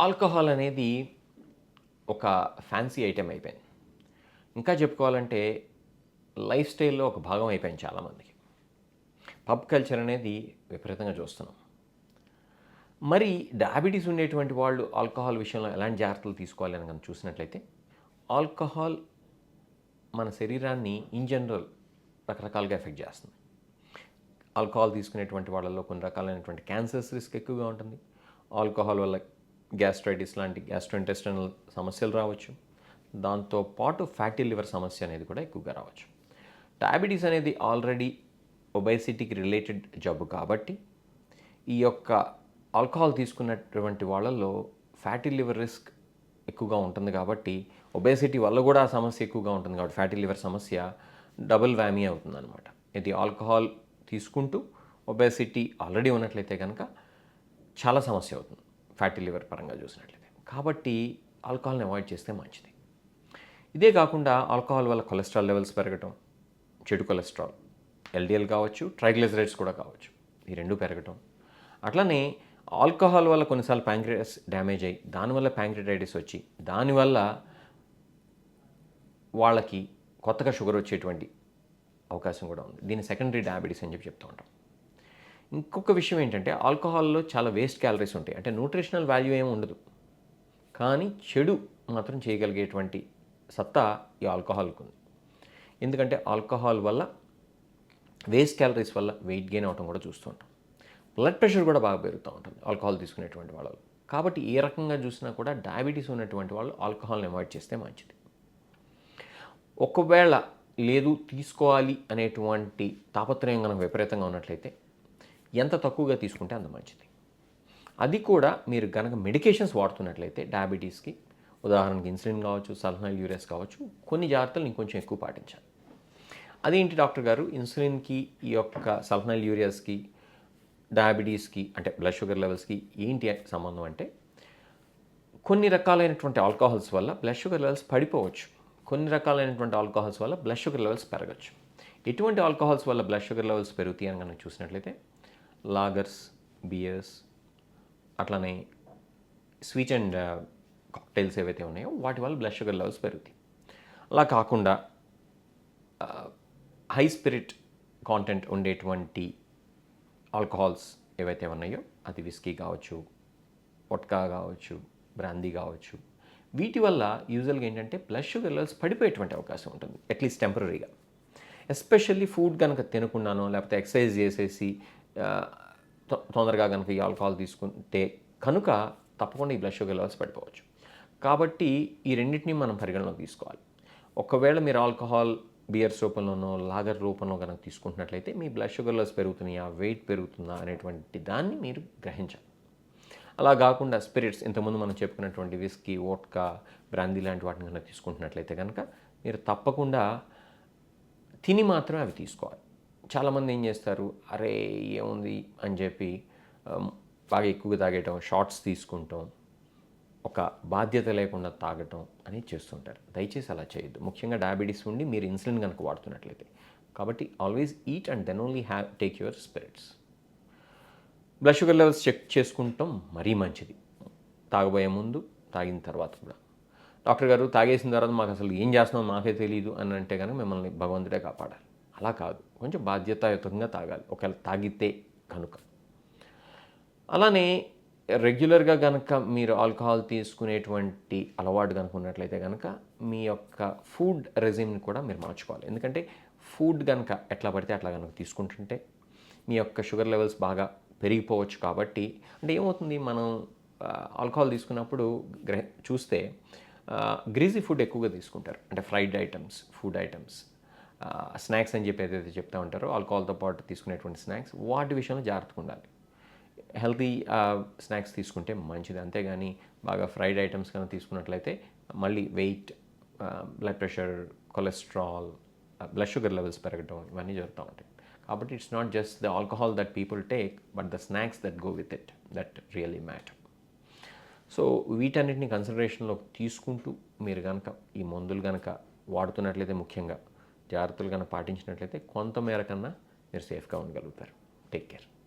Alcohol అనేది ఒక fancy item అయిపోయింది. ఇంకా చెప్పుకోవాలంటే లైఫ్ స్టైల్లో ఒక భాగం అయిపోయింది చాలామందికి. పబ్ కల్చర్ అనేది విపరీతంగా చూస్తున్నాం. మరి డయాబెటీస్ ఉండేటువంటి వాళ్ళు ఆల్కహాల్ విషయంలో ఎలాంటి జాగ్రత్తలు తీసుకోవాలి అని కనుక చూసినట్లయితే ఆల్కహాల్ మన శరీరాన్ని ఇన్ జనరల్ రకరకాలుగా ఎఫెక్ట్ చేస్తుంది. ఆల్కహాల్ తీసుకునేటువంటి వాళ్ళలో కొన్ని రకాలైనటువంటి క్యాన్సర్స్ రిస్క్ ఎక్కువగా ఉంటుంది. ఆల్కహాల్ వల్ల గ్యాస్ట్రైటిస్ లాంటి గ్యాస్ట్రోఇంటెస్టనల్ సమస్యలు రావచ్చు. దాంతో పాటు ఫ్యాటీ లివర్ సమస్య అనేది కూడా ఎక్కువగా రావచ్చు. డయాబెటీస్ అనేది ఆల్రెడీ ఒబైసిటీకి రిలేటెడ్ జబ్బు కాబట్టి ఈ యొక్క ఆల్కహాల్ తీసుకున్నటువంటి వాళ్ళల్లో ఫ్యాటీ లివర్ రిస్క్ ఎక్కువగా ఉంటుంది కాబట్టి ఒబేసిటీ వల్ల కూడా ఆ సమస్య ఎక్కువగా ఉంటుంది కాబట్టి ఫ్యాటీ లివర్ సమస్య డబుల్ వ్యామీ అవుతుంది అనమాట ఇది ఆల్కహాల్ తీసుకుంటూ ఒబేసిటీ ఆల్రెడీ ఉన్నట్లయితే కనుక చాలా సమస్య అవుతుంది. ఫ్యాటీ లివర్ పరంగా చూసినట్లయితే. కాబట్టి ఆల్కహాల్ని అవాయిడ్ చేస్తే మంచిది. ఇదే కాకుండా ఆల్కహాల్ వల్ల కొలెస్ట్రాల్ లెవెల్స్ పెరగటం చెడు కొలెస్ట్రాల్ ఎల్డిఎల్ కావచ్చు ట్రైగ్లిజరైడ్స్ కూడా కావచ్చు ఈ రెండు పెరగటం. అట్లనే ఆల్కహాల్ వల్ల కొన్నిసార్లు ప్యాంక్రియాస్ డ్యామేజ్ అయ్యి దానివల్ల ప్యాంక్రిటైటిస్ వచ్చి దానివల్ల వాళ్ళకి కొత్తగా షుగర్ వచ్చేటువంటి అవకాశం కూడా ఉంది. దీన్ని సెకండరీ డయాబెటీస్ అని చెప్పి చెప్తూ ఉంటాం. ఇంకొక విషయం ఏంటంటే ఆల్కహాల్లో చాలా వేస్ట్ క్యాలరీస్ ఉంటాయి. అంటే న్యూట్రిషనల్ వాల్యూ ఏమి ఉండదు. కానీ చెడు మాత్రం చేయగలిగేటువంటి సత్తా ఈ ఆల్కహాల్కి ఉంది. ఎందుకంటే ఆల్కహాల్ వల్ల వేస్ట్ క్యాలరీస్ వల్ల వెయిట్ గెయిన్ అవటం కూడా చూస్తూ ఉంటాం. బ్లడ్ ప్రెషర్ కూడా బాగా పెరుగుతూ ఉంటుంది ఆల్కహాల్ తీసుకునేటువంటి వాళ్ళు కాబట్టి ఏ రకంగా చూసినా కూడా డయాబెటీస్ ఉన్నటువంటి వాళ్ళు ఆల్కహాల్ని అవాయిడ్ చేస్తే మంచిది. ఒకవేళ లేదు తీసుకోవాలి అనేటువంటి తాపత్రయం కనుక విపరీతంగా ఉన్నట్లయితే ఎంత తక్కువగా తీసుకుంటే అంత మంచిది. అది కూడా మీరు కనుక మెడికేషన్స్ వాడుతున్నట్లయితే డయాబెటీస్కి ఉదాహరణకి ఇన్సులిన్ కావచ్చు సల్ఫనల్ యూరియస్ కావచ్చు కొన్ని జాగ్రత్తలు ఇంకొంచెం ఎక్కువ పాటించాలి. అదేంటి డాక్టర్ గారు? ఇన్సులిన్కి ఈ యొక్క సల్ఫనైల్ యూరియాస్కి డయాబెటీస్కి అంటే బ్లడ్ షుగర్ లెవెల్స్కి ఏంటి సంబంధం అంటే కొన్ని రకాలైనటువంటి ఆల్కహాల్స్ వల్ల బ్లడ్ షుగర్ లెవెల్స్ పడిపోవచ్చు. కొన్ని రకాలైనటువంటి ఆల్కహాల్స్ వల్ల బ్లడ్ షుగర్ లెవెల్స్ పెరగచ్చు. ఎటువంటి ఆల్కహాల్స్ వల్ల బ్లడ్ షుగర్ లెవెల్స్ పెరుగుతాయి అని కనుక చూసినట్లయితే లాగర్స్ బియర్స్ అట్లనే స్వీట్ అండ్ కాక్టైల్స్ ఏవైతే ఉన్నాయో వాటి వల్ల బ్లడ్ షుగర్ లెవెల్స్ పెరుగుతాయి. అలా కాకుండా హై స్పిరిట్ కాంటెంట్ ఉండేటువంటి ఆల్కహాల్స్ ఏవైతే ఉన్నాయో అది విస్కీ కావచ్చు వొట్కా కావచ్చు బ్రాందీ కావచ్చు వీటి వల్ల యూజువల్గా ఏంటంటే బ్లడ్ షుగర్ లెవెల్స్ పడిపోయేటువంటి అవకాశం ఉంటుంది అట్లీస్ట్ టెంపరీగా ఎస్పెషల్లీ ఫుడ్ కనుక తినకుండానో లేకపోతే ఎక్సర్సైజ్ చేసేసి తొందరగా కనుక ఈ ఆల్కహాల్ తీసుకుంటే కనుక తప్పకుండా ఈ బ్లడ్ షుగర్ లెవెల్స్ పడిపోవచ్చు. కాబట్టి ఈ రెండింటిని మనం పరిగణలోకి తీసుకోవాలి. ఒకవేళ మీరు ఆల్కహాల్ బియర్స్ రూపంలోనో లాగర్ రూపంలో కనుక తీసుకుంటున్నట్లయితే మీ బ్లడ్ షుగర్ లెవెల్స్ పెరుగుతున్నాయా వెయిట్ పెరుగుతుందా అనేటువంటి దాన్ని మీరు గ్రహించాలి. అలా కాకుండా స్పిరిట్స్ ఇంతకుముందు మనం చెప్పుకున్నటువంటి విస్కీ వోట్కా బ్రాందీ లాంటి వాటిని కనుక తీసుకుంటున్నట్లయితే కనుక మీరు తప్పకుండా తిని మాత్రమే అవి తీసుకోవాలి. చాలామంది ఏం చేస్తారు? అరే ఏముంది? అని చెప్పి బాగా ఎక్కువగా తాగేయటం షార్ట్స్ తీసుకుంటాం ఒక బాధ్యత లేకుండా తాగటం అనేది చేస్తుంటారు. దయచేసి అలా చేయొద్దు. ముఖ్యంగా డయాబెటీస్ ఉండి మీరు ఇన్సులిన్ కనుక వాడుతున్నట్లయితే. కాబట్టి always eat and then only have take your spirits. Blood sugar levels check చేసుకుంటాం మరీ మంచిది. తాగబోయే ముందు తాగిన తర్వాత కూడా. డాక్టర్ గారు తాగేసిన తర్వాత మాకు అసలు ఏం చేస్తున్నామో మాకే తెలియదు అని అంటే కనుక మిమ్మల్ని భగవంతుడే కాపాడాలి. అలా కాదు. కొంచెం బాధ్యతాయుతంగా తాగాలి. ఒకవేళ తాగితే కనుక. అలానే రెగ్యులర్గా కనుక మీరు ఆల్కహాల్ తీసుకునేటువంటి అలవాటు కనుక ఉన్నట్లయితే కనుక మీ యొక్క ఫుడ్ రెజిమ్ని కూడా మీరు మార్చుకోవాలి. ఎందుకంటే ఫుడ్ కనుక ఎట్లా పడితే అట్లా కనుక తీసుకుంటుంటే మీ యొక్క షుగర్ లెవెల్స్ బాగా పెరిగిపోవచ్చు కాబట్టి అంటే ఏమవుతుంది? మనం ఆల్కహాల్ తీసుకున్నప్పుడు గ్రహ చూస్తే గ్రీజీ ఫుడ్ ఎక్కువగా తీసుకుంటారు. అంటే fried items food items. Snacks అని చెప్పి ఏదైతే చెప్తా ఉంటారో ఆల్కహాల్తో పాటు తీసుకునేటువంటి స్నాక్స్ వాటి విషయంలో జాగ్రత్తగా ఉండాలి. హెల్తీ స్నాక్స్ తీసుకుంటే మంచిది. అంతేగాని బాగా ఫ్రైడ్ ఐటమ్స్ కనుక తీసుకున్నట్లయితే మళ్ళీ weight blood pressure cholesterol blood sugar levels పెరగడం ఇవన్నీ జరుగుతూ ఉంటాయి. కాబట్టి it's not just the alcohol that people take but the snacks that go with it that really matter. So వీటన్నిటిని కన్సిడరేషన్లో తీసుకుంటూ మీరు కనుక ఈ మందులు కనుక వాడుతున్నట్లయితే ముఖ్యంగా జాగ్రత్తలు కన్నా పాటించినట్లయితే కొంత మేర కన్నా మీరు సేఫ్గా ఉండగలుగుతారు. Take care.